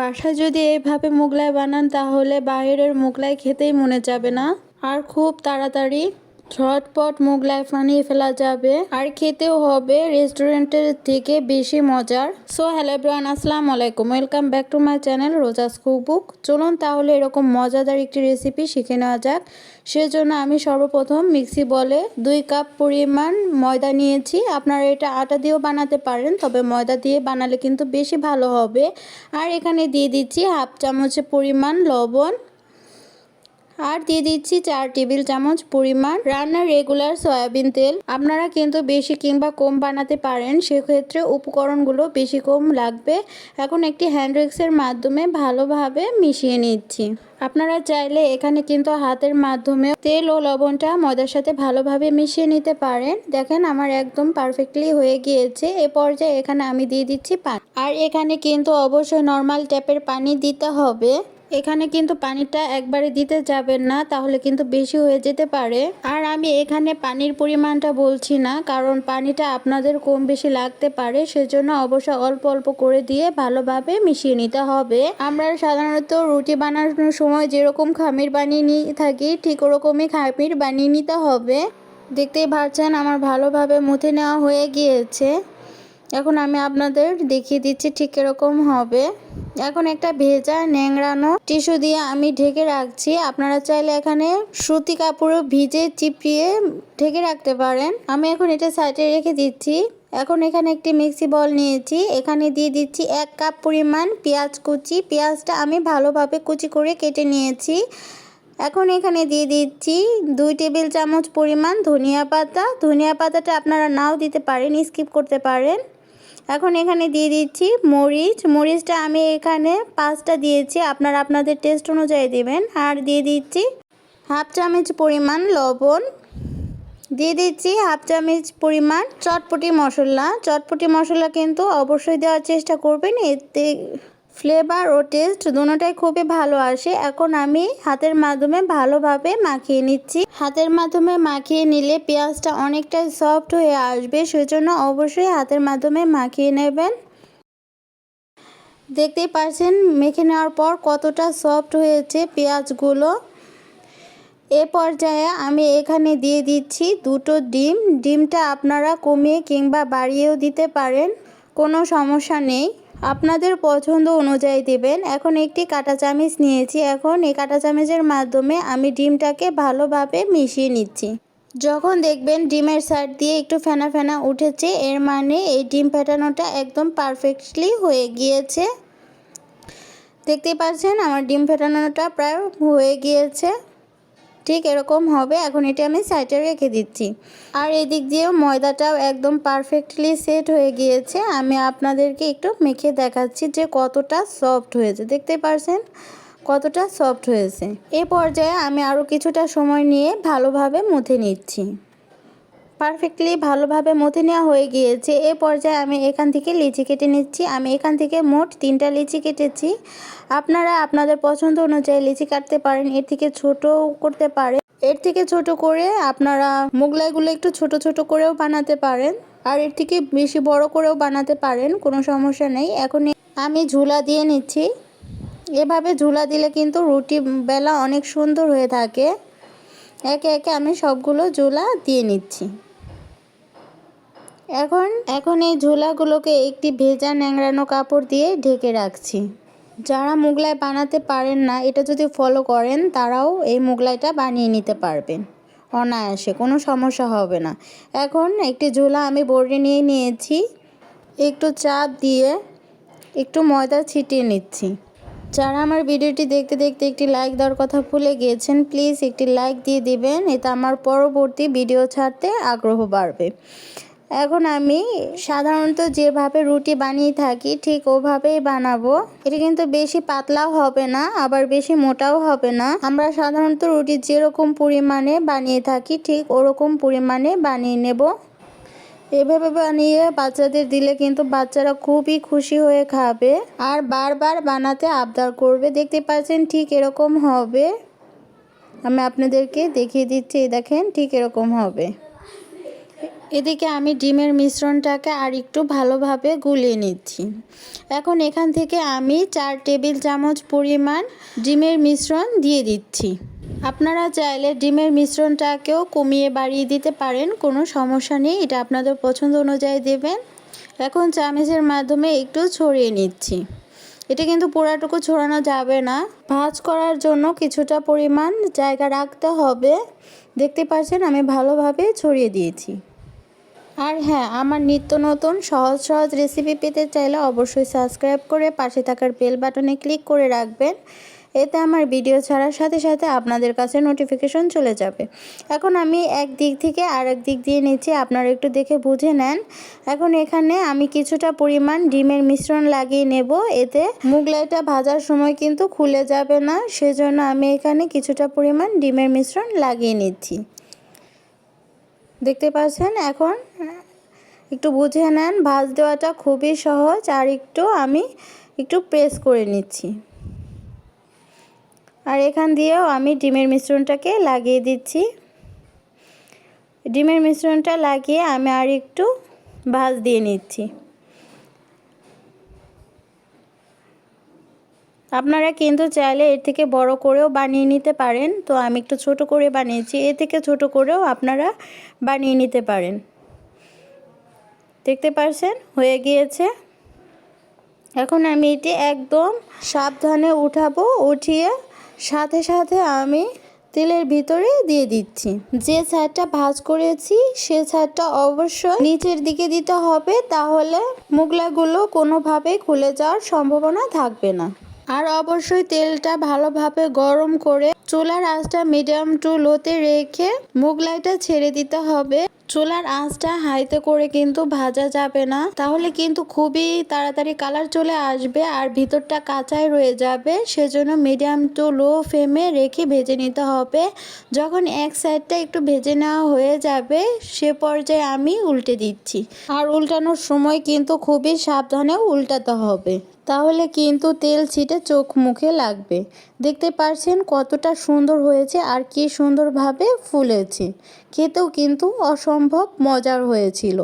বাসায় যদি এইভাবে মোগলাই বানান, তাহলে বাইরের মোগলাই খেতেই মনে যাবে না। আর খুব তাড়াতাড়ি। ঝটপট মোগলাই বানিয়ে ফেলা যাবে। আর খেতেও হবে। রেস্টুরেন্টের থেকে বেশি মজার। সো, হ্যালো এভরিওয়ান, আসসালামু আলাইকুম। Welcome back to my channel Roja's cookbook চলুন তাহলে এরকম মজাদার একটি রেসিপি শিখে নেওয়া যাক। সেজন্য আমি সর্বপ্রথম মিক্সি বলে দুই কাপ পরিমাণ ময়দা নিয়েছি। আপনারা এটা আটা দিয়েও বানাতে পারেন, তবে ময়দা দিয়ে বানালে কিন্তু বেশি ভালো হবে। আর এখানে দিয়ে দিচ্ছি হাফ চামচের পরিমাণ লবণ আর দিয়ে দিচ্ছি চার টেবিল চামচ পরিমাণ রান্নার রেগুলার সয়াবিন তেল। আপনারা কিন্তু বেশি কিংবা কম বানাতে পারেন, সেক্ষেত্রে উপকরণগুলো বেশি কম লাগবে। এখন একটি হ্যান্ড রিক্সের মাধ্যমে ভালোভাবে মিশিয়ে নিচ্ছি। আপনারা চাইলে এখানে কিন্তু হাতের মাধ্যমে তেল ও লবণটা ময়দার সাথে ভালোভাবে মিশিয়ে নিতে পারেন। দেখেন আমার একদম পারফেক্টলি হয়ে গিয়েছে। এ পর্যায়ে এখানে আমি দিয়ে দিচ্ছি পানি। আর এখানে কিন্তু অবশ্যই নর্মাল ট্যাপের পানি দিতে হবে। এখানে কিন্তু পানিটা একবারে দিতে যাবেন না, তাহলে কিন্তু বেশি হয়ে যেতে পারে। আর আমি এখানে পানির পরিমাণটা বলছি না, কারণ পানিটা আপনাদের কম বেশি লাগতে পারে, সেজন্য অবশ্যই অল্প অল্প করে দিয়ে ভালোভাবে মিশিয়ে নিতে হবে। আমরা সাধারণত রুটি বানানোর সময় যেরকম খামির বানিয়ে নিয়ে থাকি, ঠিক ওরকমই খামির বানিয়ে নিতে হবে। দেখতেই পাচ্ছেন, আমার ভালোভাবে মুথে নেওয়া হয়ে গিয়েছে। এখন আমি আপনাদের দেখিয়ে দিচ্ছি ঠিক এরকম হবে। এখন একটা ভেজা ন্যাংড়ানো টিস্যু দিয়ে আমি ঢেকে রাখছি। আপনারা চাইলে এখানে সুতি কাপড়ও ভিজে চিপিয়ে ঢেকে রাখতে পারেন। আমি এখন এটা সাইডে রেখে দিচ্ছি। এখন এখানে একটি মিক্সি বল নিয়েছি। এখানে দিয়ে দিচ্ছি এক কাপ পরিমাণ পেঁয়াজ কুচি। পেঁয়াজটা আমি ভালোভাবে কুচি করে কেটে নিয়েছি। এখন এখানে দিয়ে দিচ্ছি দুই টেবিল চামচ পরিমাণ ধনিয়া পাতা। ধনিয়া পাতাটা আপনারা নাও দিতে পারেন, স্কিপ করতে পারেন। এখন এখানে দিয়ে দিচ্ছি মরিচ। মরিচটা আমি এখানে পাঁচটা দিয়েছি, আপনারা আপনাদের টেস্ট অনুযায়ী দেবেন। আর দিয়ে দিচ্ছি হাফ চামচ পরিমাণ লবণ। দিয়ে দিচ্ছি হাফ চামচ পরিমাণ চটপটি মশলা। চটপটি মশলা কিন্তু অবশ্যই দেওয়ার চেষ্টা করবেন, এতে ফ্লেভার ও টেস্ট দুটোটাই খুবই ভালো আসে। এখন আমি হাতের মাধ্যমে ভালোভাবে মাখিয়ে নিচ্ছি। হাতের মাধ্যমে মাখিয়ে নিলে পেঁয়াজটা অনেকটাই সফট হয়ে আসবে, সেজন্য অবশ্যই হাতের মাধ্যমে মাখিয়ে নেবেন। দেখতেই পাচ্ছেন, মেখে নেওয়ার পর কতটা সফট হয়েছে পেঁয়াজগুলো। এ পর্যায়ে আমি এখানে দিয়ে দিচ্ছি দুটো ডিম। ডিমটা আপনারা কমিয়ে কিংবা বাড়িয়েও দিতে পারেন, কোনো সমস্যা নেই। আপনাদের পছন্দ অনুযায়ী দেবেন। এখন একটি কাঁটা চামচ নিয়েছি। এখন এই কাঁটা চামচের মাধ্যমে আমি ডিমটাকে ভালোভাবে মিশিয়ে নিচ্ছি। যখন দেখবেন ডিমের সাইড দিয়ে একটু ফেনা ফেনা উঠেছে, এর মানে এই ডিম ফেটানোটা একদম পারফেক্টলি হয়ে গিয়েছে। দেখতেই পাচ্ছেন, আমার ডিম ফেটানোটা প্রায় হয়ে গিয়েছে। ঠিক এরকম হবে, এখন এটা আমি সাইডে রেখে দিচ্ছি। আর এদিক দিয়েও ময়দাটাও একদম পারফেক্টলি সেট হয়ে গিয়েছে। আমি আপনাদেরকে একটু মেখে দেখাচ্ছি যে কতটা সফট হয়েছে। দেখতে পারছেন? কতটা সফট হয়েছে। এ পর্যায়ে আমি আরও কিছুটা সময় নিয়ে ভালোভাবে মুথে নিচ্ছি। পারফেক্টলি ভালোভাবে মথে নেওয়া হয়ে গিয়েছে। এ পর্যায়ে আমি এখান থেকে লিচি কেটে নিচ্ছি। আমি এখান থেকে মোট তিনটা লিচি কেটেছি। আপনারা আপনাদের পছন্দ অনুযায়ী লিচি কাটতে পারেন। এর থেকে ছোট করতে পারেন এর থেকে ছোট করে আপনারা মোগলাইগুলো একটু ছোট ছোট করেও বানাতে পারেন। আর এর থেকে বেশি বড় করেও বানাতে পারেন। কোনো সমস্যা নেই। এখন আমি ঝুলা দিয়ে নিচ্ছি। এভাবে ঝুলা দিলে কিন্তু রুটি বেলা অনেক সুন্দর হয়ে থাকে। একে একে আমি সবগুলো ঝুলা দিয়ে নিচ্ছি। এখন এখন এই ঝোলাগুলোকে একটি ভেজা ন্যাংড়ানো কাপড় দিয়ে ঢেকে রাখছি। যারা মোগলাই বানাতে পারেন না, এটা যদি ফলো করেন, তারাও এই মোগলাইটা বানিয়ে নিতে পারবেন। অনায়াসে, কোনো সমস্যা হবে না। এখন একটি ঝোলা আমি বড়ে নিয়ে নিয়েছি। একটু চাপ দিয়ে একটু ময়দা ছিটিয়ে নিচ্ছি। যারা আমার ভিডিওটি দেখতে দেখতে একটি লাইক দেওয়ার কথা ভুলে গিয়েছেন প্লিজ একটি লাইক দিয়ে দিবেন। এতে আমার পরবর্তী ভিডিও ছাড়তে আগ্রহ বাড়বে। এখন আমি সাধারণত যেভাবে রুটি বানিয়ে থাকি, ঠিক ওভাবেই বানাবো। এটা কিন্তু বেশি পাতলাও হবে না, আবার বেশি মোটাও হবে না। আমরা সাধারণত রুটি যেরকম পরিমাণে বানিয়ে থাকি, ঠিক ওরকম পরিমাণে বানিয়ে নেব। এভাবে বানিয়ে বাচ্চাদের দিলে কিন্তু বাচ্চারা খুবই খুশি হয়ে খাবে আর বারবার বানাতে আবদার করবে। দেখতে পাচ্ছেন ঠিক এরকম হবে। আমি আপনাদেরকে দেখিয়ে দিচ্ছি, দেখেন ঠিক এরকম হবে। এদিকে আমি ডিমের মিশ্রণটাকে আর একটু ভালোভাবে গুলিয়ে নিচ্ছি। এখন এখান থেকে আমি চার টেবিল চামচ পরিমাণ ডিমের মিশ্রণ দিয়ে দিচ্ছি। আপনারা চাইলে ডিমের মিশ্রণটাকেও কমিয়ে বাড়িয়ে দিতে পারেন, কোনো সমস্যা নেই, এটা আপনাদের পছন্দ অনুযায়ী দেবেন। এখন চামচের মাধ্যমে একটু ছড়িয়ে নিচ্ছি। এটা কিন্তু পোড়াটুকু ছড়ানো যাবে না। ভাজ করার জন্য কিছুটা পরিমাণ জায়গা রাখতে হবে। দেখতে পাচ্ছেন আমি ভালোভাবে ছড়িয়ে দিয়েছি। আর হ্যাঁ আমার নিত্য নতুন সহজ সহজ রেসিপি পেতে চাইলে অবশ্যই সাবস্ক্রাইব করে পাশে থাকার বেল বাটনে ক্লিক করে রাখবেন। এতে আমার ভিডিও ছাড়ার সাথে সাথে আপনাদের কাছে নোটিফিকেশন চলে যাবে। এখন আমি এক দিক থেকে আর এক দিক দিয়ে নিচ্ছি, আপনারা একটু দেখে বুঝে নেন। এখন এখানে আমি কিছুটা পরিমাণ ডিমের মিশ্রণ লাগিয়ে নেব। এতে মুগলাইটা ভাজার সময় কিন্তু খুলে যাবে না, সেজন্য আমি এখানে কিছুটা পরিমাণ ডিমের মিশ্রণ লাগিয়ে নিচ্ছি। দেখতে পাচ্ছেন? এখন একটু বুঝে নেন, ভাজ দেওয়াটা খুবই সহজ আর একটু আমি একটু প্রেস করে নিচ্ছি। আর এখান দিয়েও আমি ডিমের মিশ্রণটাকে লাগিয়ে দিচ্ছি। ডিমের মিশ্রণটা লাগিয়ে আমি আর একটু ভাজ দিয়ে নিচ্ছি। আপনারা কিন্তু চাইলে এর থেকে বড় করেও বানিয়ে নিতে পারেন। তো আমি একটু ছোট করে বানিয়েছি এ থেকে ছোট করেও আপনারা বানিয়ে নিতে পারেন। দেখতে পারছেন? হয়ে গিয়েছে। এখন আমি এটি একদম সাবধানে উঠাবো, উঠিয়ে সাথে সাথে আমি তেলের ভিতরে দিয়ে দিচ্ছি। যে ছাড়টা ভাজ করেছি, সে ছাড়টা অবশ্যই নিচের দিকে দিতে হবে, তাহলে মুগলাগুলো কোনোভাবেই খুলে যাওয়ার সম্ভাবনা থাকবে না। আর অবশ্যই তেলটা ভালোভাবে গরম করে চুলার আঁচটা মিডিয়াম টু লোতে রেখে মুগলাইটা ছেড়ে দিতে হবে। চুলার আঁচটা হাইতে করে কিন্তু ভাজা যাবে না। তাহলে কিন্তু খুবই তাড়াতাড়ি কালার চলে আসবে আর ভিতরটা কাঁচাই রয়ে যাবে। সেজন্য মিডিয়াম টু লো ফ্লেমে রেখে ভেজে নিতে হবে। যখন এক সাইডটা একটু ভেজে নেওয়া হয়ে যাবে, সে পর্যায়ে আমি উল্টে দিচ্ছি। আর উল্টানোর সময় কিন্তু খুবই সাবধানে উল্টাতে হবে। তাহলে কিন্তু তেল ছিটে চোখ মুখে লাগবে। দেখতে পারছেন কতটা সুন্দর হয়েছে আর কি সুন্দরভাবে ফুলেছে। খেতেও কিন্তু অসম্ভব মজার হয়েছিল।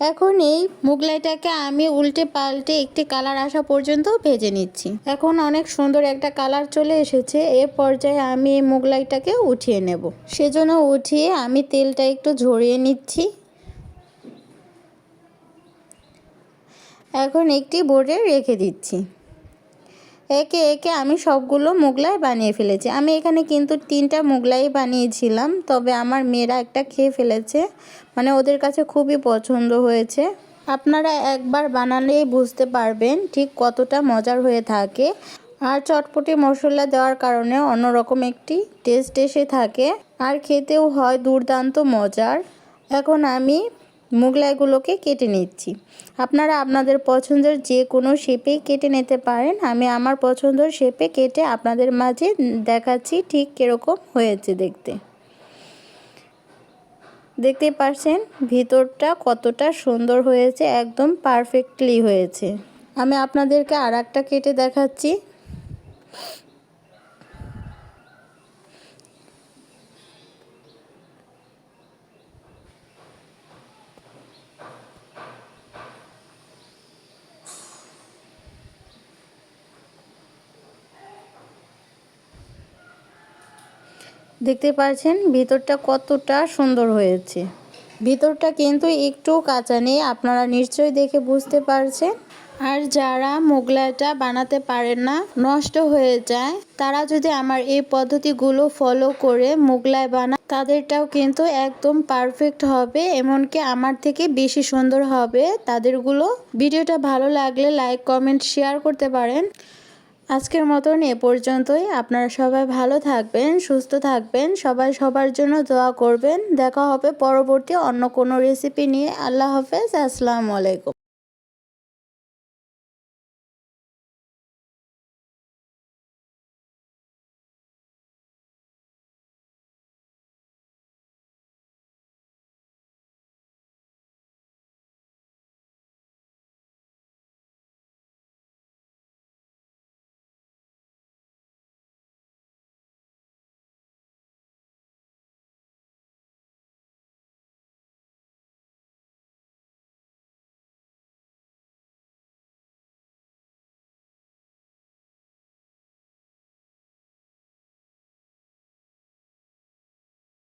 এখন এই মুগলাইটাকে আমি উল্টে পাল্টে একটি কালার আসা পর্যন্ত ভেজে নিচ্ছি। এখন অনেক সুন্দর একটা কালার চলে এসেছে। এ পর্যায়ে আমি এই মুগলাইটাকে উঠিয়ে নেব। সেজন্য উঠিয়ে আমি তেলটা একটু ঝরিয়ে নিচ্ছি। এখন একটি বোর্ডে রেখে দিচ্ছি। একে একে আমি সবগুলো মোগলাই বানিয়ে ফেলেছি। আমি এখানে কিন্তু তিনটা মোগলাই বানিয়েছিলাম, তবে আমার মেয়েরা একটা খেয়ে ফেলেছে। মানে ওদের কাছে খুবই পছন্দ হয়েছে। আপনারা একবার বানালেই বুঝতে পারবেন ঠিক কতটা মজার হয়ে থাকে। আর চটপটি মশলা দেওয়ার কারণে অন্যরকম একটি টেস্ট এসে থাকে। আর খেতেও হয় দুর্দান্ত মজার। এখন আমি মোগলাইগুলোকে কেটে নিচ্ছি। আপনারা আপনাদের পছন্দের যে কোনো শেপেই কেটে নিতে পারেন। আমি আমার পছন্দের শেপে কেটে আপনাদের মাঝে দেখাচ্ছি ঠিক কীরকম হয়েছে দেখতে। দেখতে পারছেন ভিতরটা কতটা সুন্দর হয়েছে, একদম পারফেক্টলি হয়েছে। আমি আপনাদেরকে আর একটা কেটে দেখাচ্ছি। দেখতে পাচ্ছেন, ভিতরটা কতটা সুন্দর হয়েছে। ভিতরটা কিন্তু একটু কাঁচা নেই, আপনারা নিশ্চয়ই দেখে বুঝতে পারছেন। আর যারা মোগলাইটা বানাতে পারেন না, নষ্ট হয়ে যায়, তারা যদি আমার এই পদ্ধতিগুলো ফলো করে মোগলাই বানা তাদেরটাও কিন্তু একদম পারফেক্ট হবে, এমনকি আমার থেকে বেশি সুন্দর হবে। তাদেরগুলো ভিডিওটা ভালো লাগলে লাইক কমেন্ট শেয়ার করতে পারেন। আজকের মতন এ পর্যন্তই। আপনারা সবাই ভালো থাকবেন, সুস্থ থাকবেন, সবাই সবার জন্য দোয়া করবেন। দেখা হবে পরবর্তী অন্য কোনো রেসিপি নিয়ে। আল্লাহ হাফেজ, আসসালামু আলাইকুম।